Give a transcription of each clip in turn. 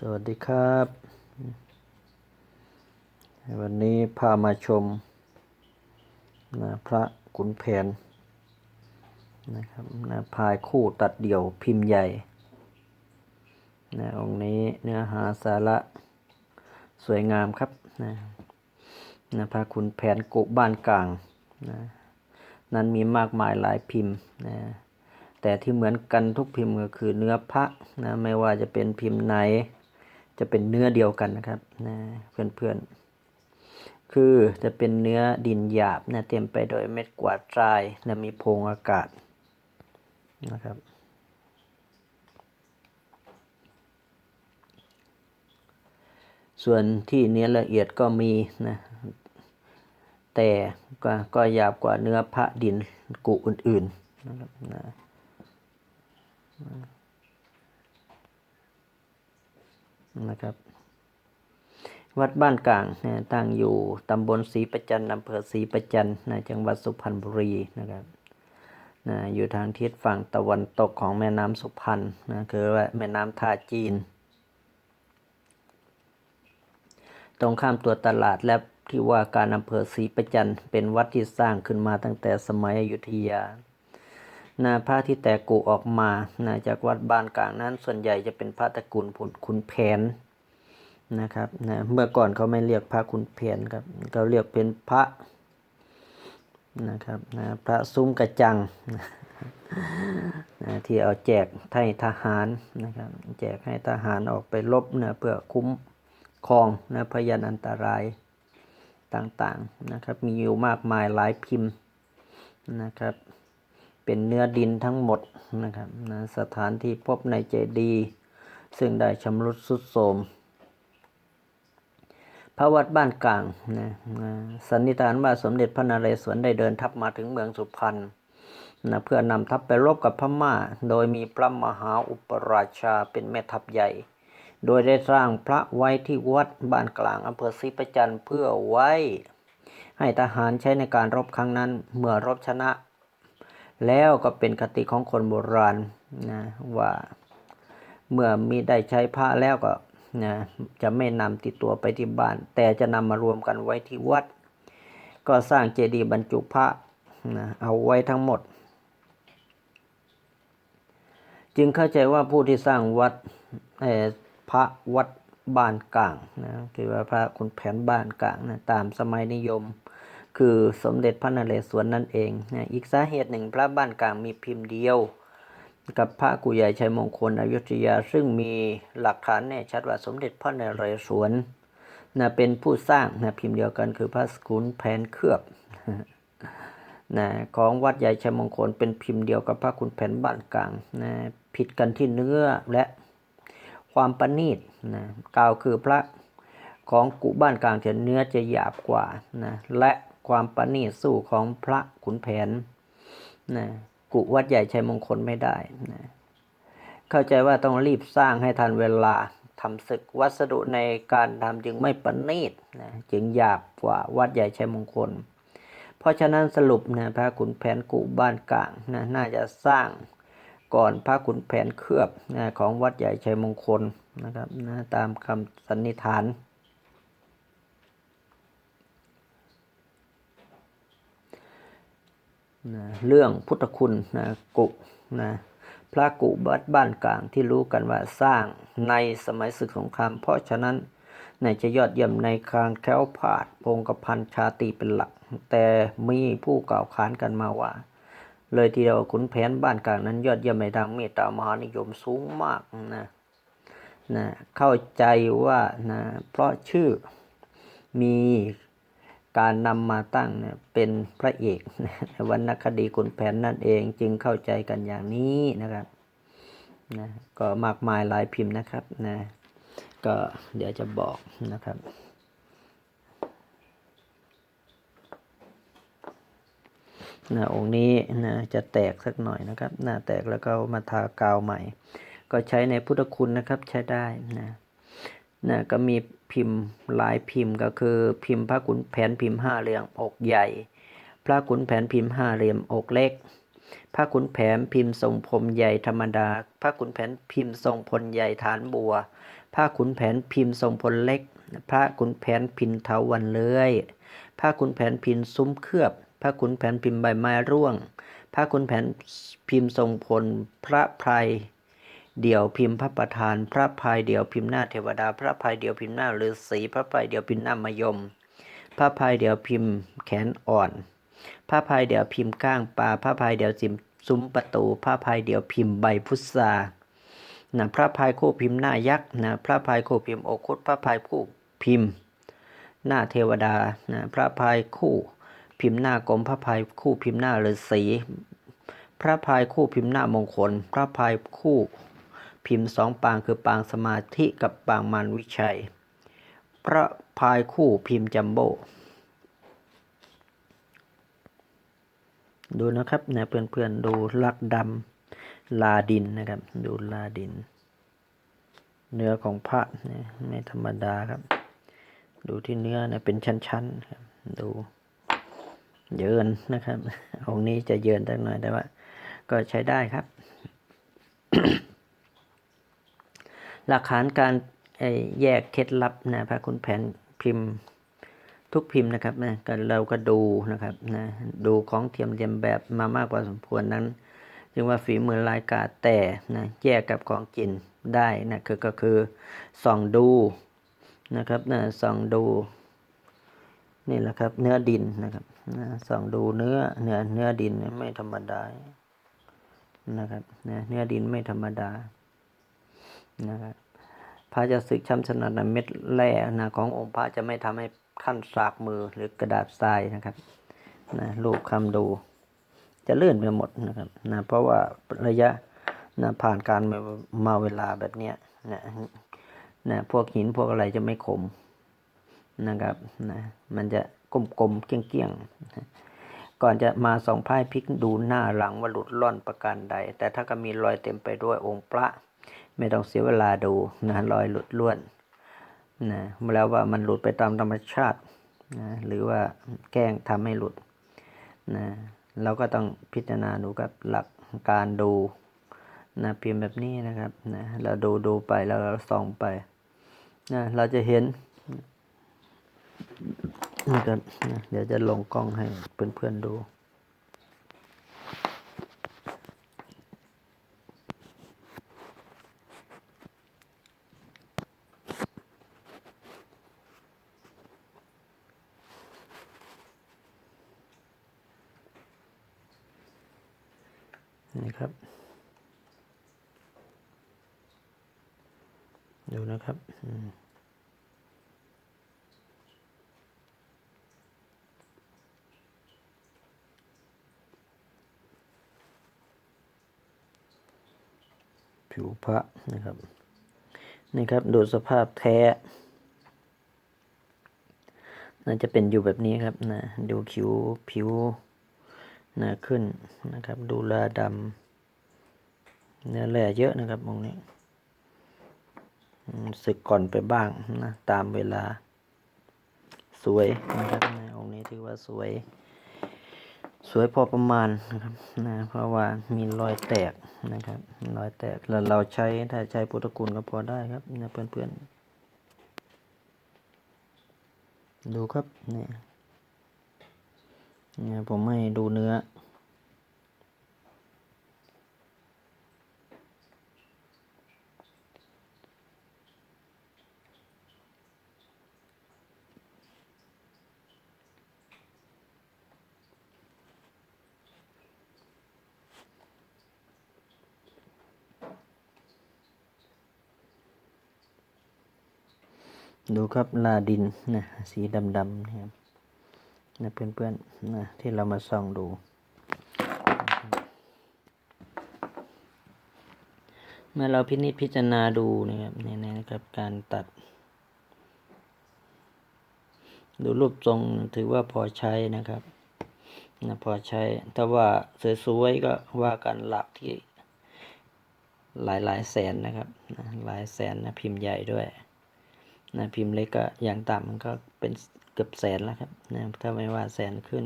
สวัสดีครับ วันนี้พามาชมนะพระขุนแผนนะครับนะพายคู่ตัดเดี่ยวพิมพ์ใหญ่นะองค์นี้เนื้อหาสาระสวยงามครับนะนะพระขุนแผนกุบ้านกลางนะนั้นมีมากมายหลายพิมพ์นะแต่ที่เหมือนกันทุกพิมพ์ก็คือเนื้อพระนะไม่ว่าจะเป็นพิมพ์ไหน จะเป็นเนื้อเดียวกันนะครับนะเพื่อนๆ คือจะเป็นเนื้อดินหยาบนะเต็มไปด้วยเม็ดกวาดทรายนะมีโพรงอากาศนะครับส่วนที่เนื้อละเอียดก็มีนะแต่ก็ก็หยาบกว่าเนื้อพระดินกุอื่นๆนะครับนะ นะครับ วัดบ้านกลางนะตั้งอยู่ตำบลศรีประจันอำเภอศรีประจันนะจังหวัดสุพรรณบุรีนะครับนะอยู่ทางทิศฝั่งตะวันตกของแม่น้ำสุพรรณนะคือว่าแม่น้ำท่าจีน ตรงข้ามตัวตลาดและที่ว่าการอำเภอศรีประจันเป็นวัดที่สร้างขึ้นมาตั้งแต่สมัยอยุธยา นาพระที่แตกกุออกมานะจากวัดบ้านกลางนั้น ส่วนใหญ่จะเป็นพระตระกูลขุนแผนนะครับนะเมื่อก่อนเขาไม่เรียกพระขุนแผนครับเขาเรียกเป็นพระนะครับนะพระซุ้มกระจังนะที่เอาแจกให้ทหารนะครับแจกให้ทหารออกไปรบนะเพื่อคุ้มครองนะพยานอันตรายต่างๆนะครับมีอยู่มากมายหลายพิมพ์นะครับ เป็นเนื้อดินทั้งหมดนะครับนะสถานที่พบในเจดีย์ซึ่งได้ชำรุดทรุดโทรมพระวัดบ้านกลางนะสันนิษฐานว่าสมเด็จพระนเรศวรได้เดินทัพมาถึงเมืองสุพรรณนะเพื่อนำทัพไปรบกับพม่า โดยมีพระมหาอุปราชาเป็นแม่ทัพใหญ่ โดยได้สร้างพระไว้ที่วัดบ้านกลางอำเภอศรีประจันทร์เพื่อไว้ ให้ทหารใช้ในการรบครั้งนั้น เมื่อรบชนะ แล้วก็เป็นคติของคนโบราณนะว่าเมื่อมีได้ใช้พระแล้วก็นะจะไม่นำติดตัวไปที่บ้าน แต่จะนำมารวมกันไว้ที่วัด ก็สร้างเจดีย์บรรจุพระนะเอาไว้ทั้งหมด จึงเข้าใจว่าผู้ที่สร้างวัดพระวัดบ้านกลางนะคือว่าพระคุณแผนบ้านกลางนะตามสมัยนิยม คือสมเด็จพระนเรศวรนั่นเองนะอีกสาเหตุหนึ่งพระบ้านกลางมีพิมพ์เดียว กับพระกุใหญ่ชัยมงคลอยุธยา ซึ่งมีหลักฐานแน่ชัดว่าสมเด็จพระนเรศวรนะเป็นผู้สร้างนะพิมพ์เดียวกันคือพระสกุลแผนเคลือบนะของวัดใหญ่ชัยมงคลเป็นพิมพ์เดียวกับพระคุณแผนบ้านกลางนะผิดกันที่เนื้อและความประณีตนะกล่าวคือพระของกุบ้านกลางจะเนื้อจะหยาบกว่านะและ ความประณีตสู้ของพระขุนแผนนะกุวัดใหญ่ชัยมงคลไม่ได้นะเข้าใจว่าต้องรีบสร้างให้ทันเวลาทำศึกวัสดุในการทำจึงไม่ประณีตนะจึงหยาบกว่าวัดใหญ่ชัยมงคล เพราะฉะนั้นสรุปนะพระขุนแผนกุบ้านกลางนะน่าจะสร้างก่อนพระขุนแผนเคลือบนะของวัดใหญ่ชัยมงคลนะครับนะตามคำสันนิษฐาน นะเรื่องพุทธคุณนะกุนะพระกุบัดบ้านกลางที่รู้กันว่าสร้างในสมัยศึกสงคราม เพราะฉะนั้นในจะยอดเยี่ยมในคางแคล้วผาดพงกพันชาติเป็นหลัก แต่มีผู้กล่าวขานกันมาว่า เลยทีเดียวขุนแผนบ้านกลางนั้นยอดเยี่ยมในทางเมตตามหานิยมสูงมากนะนะเข้าใจว่านะเพราะชื่อมี การนำมาตั้งเนี่ยเป็นพระเอกในวรรณคดีขุนแผนนั่นเองจึงเข้าใจกันอย่างนี้นะครับนะก็มากมายหลายพิมพ์นะครับนะก็เดี๋ยวจะบอกนะครับนะองค์นี้นะจะแตกสักหน่อยนะครับ หน้าแตกแล้วก็มาทากาวใหม่ ก็ใช้ในพุทธคุณนะครับใช้ได้นะ นะก็มีพิมพ์หลายพิมพ์ก็คือพิมพ์พระขุนแผนพิมพ์ห้าเหลี่ยมอกใหญ่ พระขุนแผนพิมพ์ห้าเหลี่ยมอกเล็กผ้าขุนแผนพิมพ์ทรงผมใหญ่ธรรมดาผ้าขุนแผนพิมพ์ทรงพลใหญ่ฐานบัวผ้าขุนแผนพิมพ์ทรงพลเล็กผ้าขุนแผนพินเถาวันเลื้อยผ้าขุนแผนพิมพ์ซุ้มเคลือบผ้าขุนแผนพิมพ์ใบไม้ร่วงผ้าขุนแผนพิมพ์ทรงพล พระไพร เดี่ยวพิมพ์พระประธาน พระพายเดี่ยวพิมพ์หน้าเทวดา พระพายเดี่ยวพิมพ์หน้าฤาษีพระพายเดี่ยวพิมพ์หน้ามยม พระพายเดี่ยวพิมพ์แขนอ่อน พระพายเดี่ยวพิมพ์ก้างปลาพระพายเดี่ยวจิมซุ้มประตู พระพายเดี่ยวพิมพ์ใบพุทรานะพระพายคู่พิมพ์หน้ายักษ์นะพระพายคู่พิมพ์โอคุตพระพายคู่พิมพ์ หน้าเทวดานะพระพายคู่พิมพ์หน้ากรมพระพายคู่พิมพ์หน้าฤาษีพระพายคู่พิมพ์หน้ามงคล พระพายคู่ พิมพ์สองปางคือปางสมาธิกับปางมารวิชัย พระพายคู่พิมพ์จัมโบ้ดูนะครับนะเพื่อนๆดูลักดำลาดินนะครับ ดูลาดิน เนื้อของพระเนี่ยไม่ธรรมดาครับ ดูที่เนื้อนะเป็นชั้นๆครับดูเยินนะครับองค์นี้จะเยินตั้งหน่อยแต่ว่า ก็ใช้ได้ครับ หลักฐานการแยกเคล็ดลับนะพระคุณแผนพิมพ์ทุกพิมพ์นะครับนะเราก็ดูนะครับนะดูของเทียมเรียมแบบมามากกว่าสมควรนั้นจึงว่าฝีมือลายกาแต่นะแยกกับของกินได้นะคือก็คือส่องดูนะครับนะส่องดูนี่แหละครับเนื้อดินนะครับนะส่องดูเนื้อเนื้อเนื้อดินไม่ธรรมดานะครับนะเนื้อดินไม่ธรรมดา นะครับพระจะศึกช้ำชนะนะเม็ดแร่นะขององค์พระจะไม่ทำให้ขั้นสากมือหรือกระดาษทรายนะครับนะรูปคำดู จะเลื่อนไปหมดนะครับนะเพราะว่าระยะนะผ่านการมามาเวลาแบบเนี้ยนะนะพวกหินพวกอะไรจะไม่คมนะครับนะมันจะกลมๆเกี้ยงๆก่อนจะมาสองไพ่พลิกดูหน้าหลังว่าหลุดล่อนประการใด แต่ถ้าก็มีรอยเต็มไปด้วยองค์พระ ไม่ต้องเสียเวลาดูนะรอยหลุดล้วนนะแล้วว่ามันหลุดไปตามธรรมชาตินะหรือว่าแกล้งทำให้หลุดนะเราก็ต้องพิจารณาดูกับหลักการดูนะเพิมพ์แบบนี้นะครับนะเราดูดูไปแล้วเราส่องไปนะเราจะเห็นนะครับนะเดี๋ยวจะลงกล้องให้เพื่อนๆดู นี่ครับ ดูนะครับผิวพระนะครับนี่ครับดูสภาพแท้น่าจะเป็นอยู่แบบนี้ครับนะดูคิ้วผิว นะขึ้นนะครับ ดูแลดำเนื้อแร่เยอะนะครับตรงนี้อืมสึกก่อนไปบ้างนะตามเวลา สวยนะครับนะองค์นี้ถือว่าสวย สวยพอประมาณนะครับนะเพราะว่ามีรอยแตกนะครับรอยแตกแล้วเราใช้ถ้าใช้พุทธคุณก็พอได้ครับนะเพื่อนๆดูครับเนี่ย เนี่ยผมให้ดูเนื้อ ดูครับลาดินนะสีดำๆนะครับ นะเพื่อนๆนะที่เรามาส่องดูเมื่อเราพินิจพิจารณาดูนะครับเนี่นะครับการตัด ดูรูปทรงถือว่าพอใช้นะครับนะพอใช้ถ้าว่าสวยๆก็ว่ากันหลักที่หลายหลายแสนนะครับนะหลายแสนนะพิมพ์ใหญ่ด้วยนะพิมพ์เล็กก็อย่างต่ำมันก็เป็น เกือบแสนแล้วครับนะถ้าไม่ว่าแสนขึ้น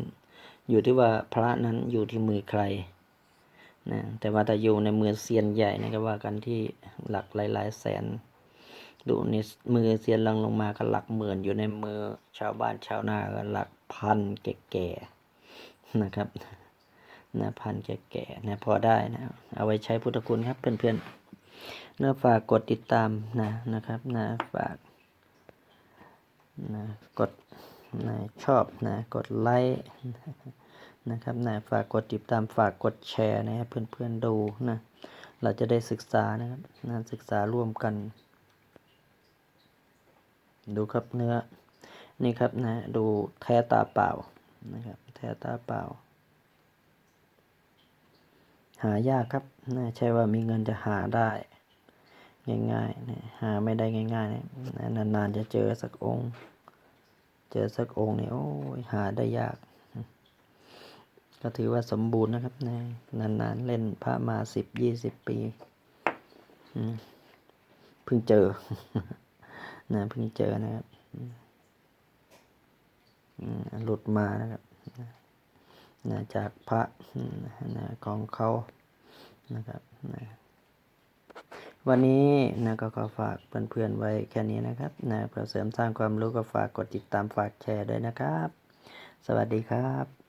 อยู่ที่ว่าพระนั้นอยู่ที่มือใครนะแต่ว่าถ้าอยู่ในมือเซียนใหญ่นะก็ว่ากันที่หลักหลาย ๆ แสน ดูในมือเซียนลังลงมาก็หลักหมื่นอยู่ในมือชาวบ้านชาวนาก็หลักพันแก่ๆนะครับนะพันแก่ๆนะพอได้นะเอาไว้ใช้พุทธคุณครับเพื่อนๆนื้อฝากกดติดตามนะนะครับนะฝากนะกด นะชอบนะกดไลค์นะครับนะฝากกดติดตามฝากกดแชร์นะครับเพื่อนๆดูนะเราจะได้ศึกษานะครับนะศึกษาร่วมกัน ดูครับเนื้อนี่ครับนะดูแท้ตาเปล่านะครับแท้ตาเปล่า หายากครับนะใช่ว่ามีเงินจะหาได้ง่ายๆนะหาไม่ได้ง่ายๆนะนะนานๆจะเจอสักองค์ เจอสักองค์เนี่ยโอ้ยหาได้ยาก ก็ถือว่าสมบูรณ์นะครับนะนานๆเล่นพระมาสิบยี่สิบปีเพิ่งเจอนะเพิ่งเจอนะครับหลุดมานะครับนะจากพระนะของเขานะครับนะ วันนี้นะก็ขอฝากเพื่อนๆไว้แค่นี้นะครับนะเพื่อเสริมสร้างความรู้ก็ฝากกดติดตามฝากแชร์ด้วยนะครับ สวัสดีครับ